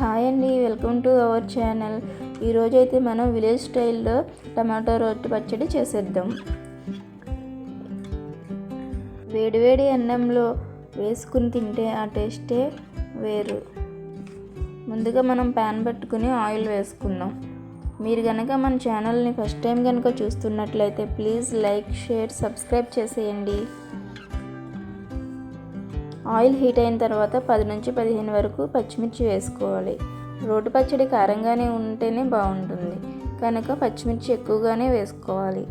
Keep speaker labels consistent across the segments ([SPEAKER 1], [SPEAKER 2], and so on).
[SPEAKER 1] Hi అండి welcome to our channel. ఈరోజు అయితే మనం విలేజ్ స్టైల్లో టమాటో రొట్టె పచ్చడి చేసేద్దాం. వేడివేడి అన్నంలో వేసుకుని తింటే ఆ టేస్టే వేరు. ముందుగా మనం ప్యాన్ పెట్టుకుని ఆయిల్ వేసుకుందాం. మీరు కనుక మన ఛానల్ని ఫస్ట్ టైం కనుక చూస్తున్నట్లయితే ప్లీజ్ లైక్ షేర్ సబ్స్క్రైబ్ చేసేయండి. ఆయిల్ హీట్ అయిన తర్వాత పది నుంచి పదిహేను వరకు పచ్చిమిర్చి వేసుకోవాలి. రోటి పచ్చడి కారంగానే ఉంటేనే బాగుంటుంది. కనుక పచ్చిమిర్చి ఎక్కువగానే వేసుకోవాలి.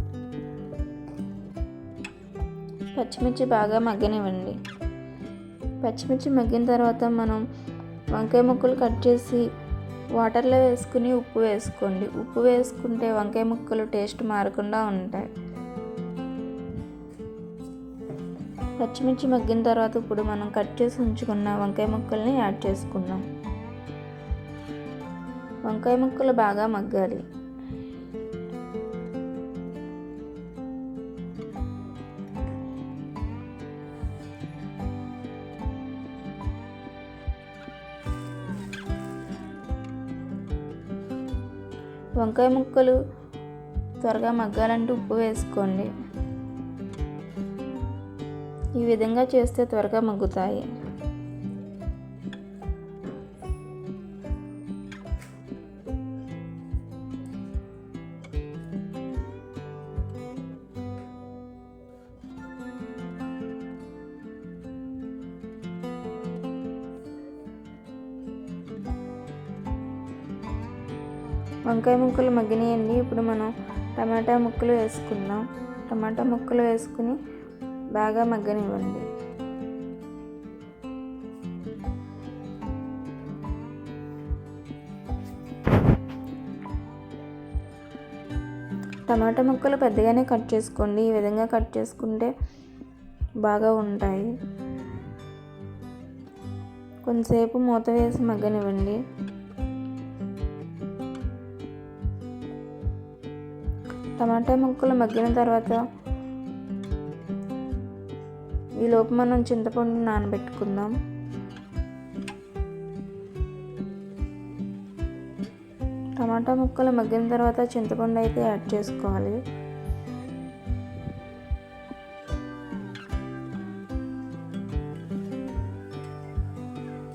[SPEAKER 1] పచ్చిమిర్చి బాగా మగ్గనివ్వండి. పచ్చిమిర్చి మగ్గిన తర్వాత మనం వంకాయ ముక్కలు కట్ చేసి వాటర్లో వేసుకుని ఉప్పు వేసుకోండి. ఉప్పు వేసుకుంటే వంకాయ ముక్కలు టేస్ట్ మారకుండా ఉంటాయి. పచ్చిమిర్చి మగ్గిన తర్వాత ఇప్పుడు మనం కట్ చేసి ఉంచుకున్న వంకాయ ముక్కల్ని యాడ్ చేసుకుందాం. వంకాయ ముక్కలు బాగా మగ్గాలి. వంకాయ ముక్కలు త్వరగా మగ్గాలంటే ఉప్పు వేసుకోండి. ఈ విధంగా చేస్తే త్వరగా మగ్గుతాయి. వంకాయ ముక్కలు మగ్గినాయండి. ఇప్పుడు మనం టమాటా ముక్కలు వేసుకుందాం. టమాటా ముక్కలు వేసుకుని బాగా మగ్గనివ్వండి. టమాటా ముక్కలు పెద్దగానే కట్ చేసుకోండి. ఈ విధంగా కట్ చేసుకుంటే బాగా ఉంటాయి. కొంతసేపు మూత వేసి మగ్గనివ్వండి. టమాటా ముక్కలు మగ్గిన తర్వాత ఈలోపు మనం చింతపండు నానబెట్టుకుందాం. టమాటా ముక్కలు మగ్గిన తర్వాత చింతపండు అయితే యాడ్ చేసుకోవాలి.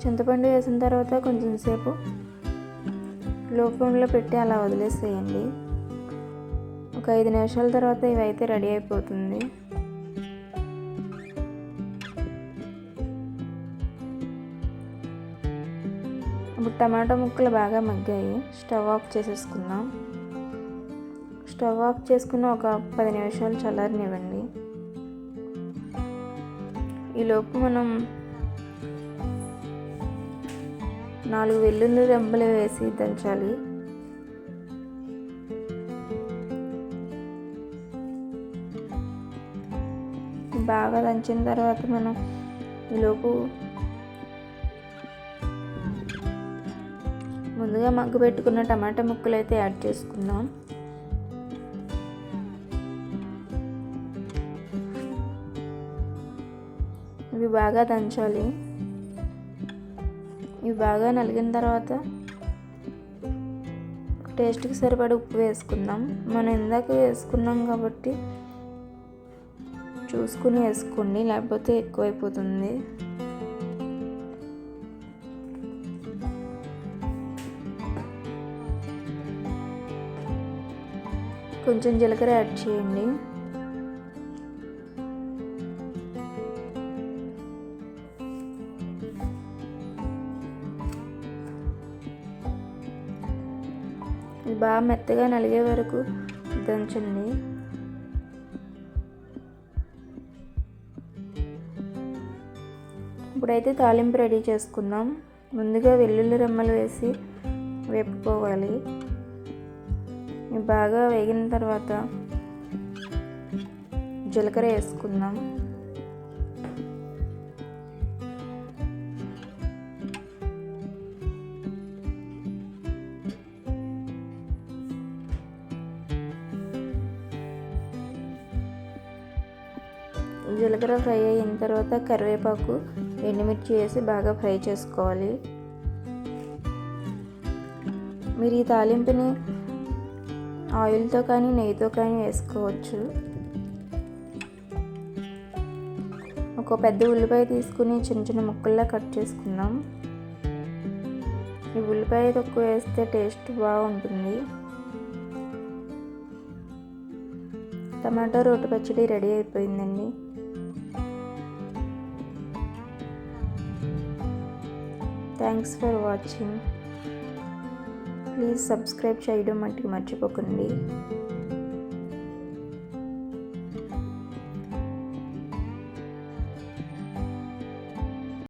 [SPEAKER 1] చింతపండు వేసిన తర్వాత కొంచెం సేపు లో ఫ్లేమ్లో పెట్టి అలా వదిలేసేయండి. ఒక ఐదు నిమిషాల తర్వాత ఇవి అయితే రెడీ అయిపోతుంది. టమాటా ముక్కలు బాగా మగ్గాయి. స్టవ్ ఆఫ్ చేసేసుకుందాం. స్టవ్ ఆఫ్ చేసుకుని ఒక పది నిమిషాలు చల్లారనివ్వండి. ఈలోపు మనం నాలుగు వెల్లుల్లి రెంబలు వేసి దంచాలి. బాగా దంచిన తర్వాత మనం ఈలోపు ముందుగా మగ్గు పెట్టుకున్న టమాటా ముక్కలు అయితే యాడ్ చేసుకుందాం. ఇవి బాగా దంచాలి. ఇవి బాగా నలిగిన తర్వాత టేస్ట్కి సరిపడే ఉప్పు వేసుకుందాం. మనం ఇందాక వేసుకున్నాం కాబట్టి చూసుకుని వేసుకోండి లేకపోతే ఎక్కువైపోతుంది. కొంచెం జీలకర్ర యాడ్ చేయండి. ఇది బాగా మెత్తగా నలిగే వరకు దంచండి. ఇప్పుడైతే తాలింపు రెడీ చేసుకుందాం. ముందుగా వెల్లుల్లి రెమ్మలు వేసి వేపుకోవాలి. బాగా వేగిన తర్వాత జీలకర్ర వేసుకుందాం. జీలకర్ర ఫ్రై అయిన తర్వాత కరివేపాకు ఎండుమిర్చి వేసి బాగా ఫ్రై చేసుకోవాలి. మీరు ఈ తాలింపుని ఆయిల్తో కానీ నెయ్యితో కానీ వేసుకోవచ్చు. ఒక పెద్ద ఉల్లిపాయ తీసుకుని చిన్న చిన్న ముక్కల్లా కట్ చేసుకుందాం. ఈ ఉల్లిపాయ తక్కువ వేస్తే టేస్ట్ బాగుంటుంది. టమాటో రోటి పచ్చడి రెడీ అయిపోయిందండి. Thanks for watching. Please subscribe చేయడం మట్టుకు మర్చిపోకండి.